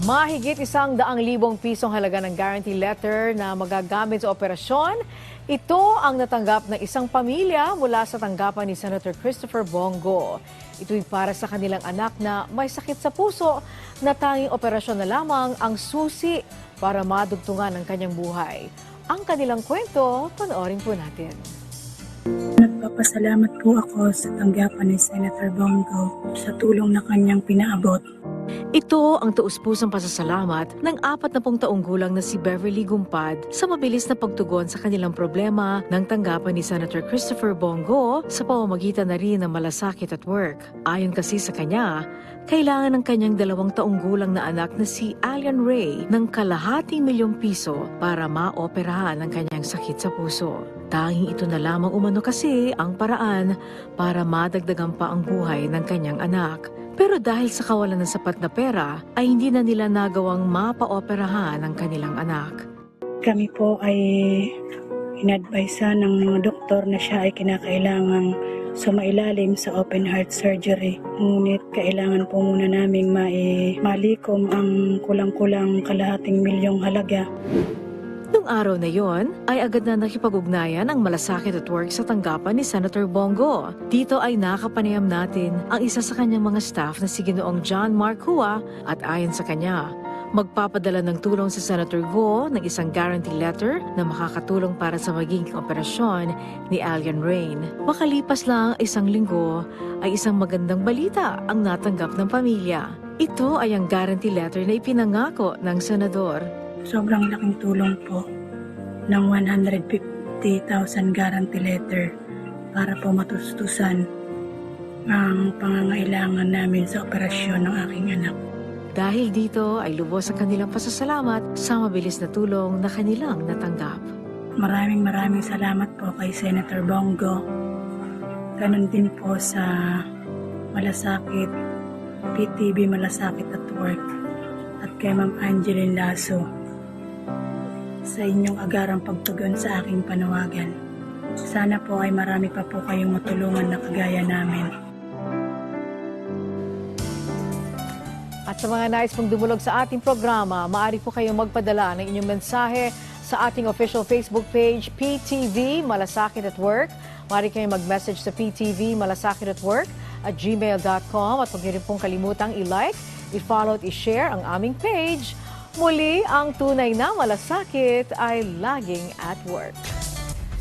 Mahigit isang daang libong pisong halaga ng guarantee letter na magagamit sa operasyon. Ito ang natanggap ng isang pamilya mula sa tanggapan ni Senator Christopher Bongo. Ito'y para sa kanilang anak na may sakit sa puso na tanging operasyon na lamang ang susi para madugtungan ang kanyang buhay. Ang kanilang kwento, panoorin po natin. Nagpapasalamat po ako sa tanggapan ni Senator Bongo sa tulong na kanyang pinaabot. Ito ang taus-pusang pasasalamat ng apat na pong taong gulang na si Beverly Gumpad sa mabilis na pagtugon sa kanilang problema ng tanggapan ni Senator Christopher Bongo sa pamamagitan na rin ng malasakit at work. Ayon kasi sa kanya, kailangan ng kanyang dalawang taong gulang na anak na si Alian Ray ng kalahating milyong piso para maoperahan ang kanyang sakit sa puso. Tanging ito na lamang umano kasi ang paraan para madagdagan pa ang buhay ng kanyang anak. Pero dahil sa kawalan ng sapat na pera, ay hindi na nila nagawang mapaoperahan ang kanilang anak. Kami po ay inadvisa ng mga doktor na siya ay kinakailangang sumailalim sa open heart surgery. Ngunit kailangan po muna naming mai malikom ang kulang-kulang kalahating milyong halaga. Nung araw na yon, ay agad na nakipag-ugnayan ang malasakit at work sa tanggapan ni Senator Bongo. Dito ay nakapanayam natin ang isa sa kanyang mga staff na si Ginoong John Mark Hua at ayon sa kanya, magpapadala ng tulong si Senator Go ng isang guarantee letter na makakatulong para sa magiging operasyon ni Alien Rain. Makalipas lang isang linggo ay isang magandang balita ang natanggap ng pamilya. Ito ay ang guarantee letter na ipinangako ng senador. Sobrang laking tulong po ng 150,000 guarantee letter para po matustusan ang pangangailangan namin sa operasyon ng aking anak. Dahil dito ay lubos ang kanilang pasasalamat sa mabilis na tulong na kanilang natanggap. Maraming maraming salamat po kay Senator Bongo. Ganon din po sa Malasakit, PTV Malasakit at Work at kay Ma'am Angeline Lasso sa inyong agarang pagtugon sa aking panawagan. Sana po ay marami pa po kayong matulungan na kagaya namin. At sa mga nais pong dumulog sa ating programa, maaari po kayong magpadala ng inyong mensahe sa ating official Facebook page, PTV Malasakit at Work. Maaari kayong mag-message sa PTV Malasakit at Work at gmail.com at huwag niyo rin pong kalimutang i-like, i-follow at i-share ang aming page. Muli, ang tunay na malasakit ay laging at work.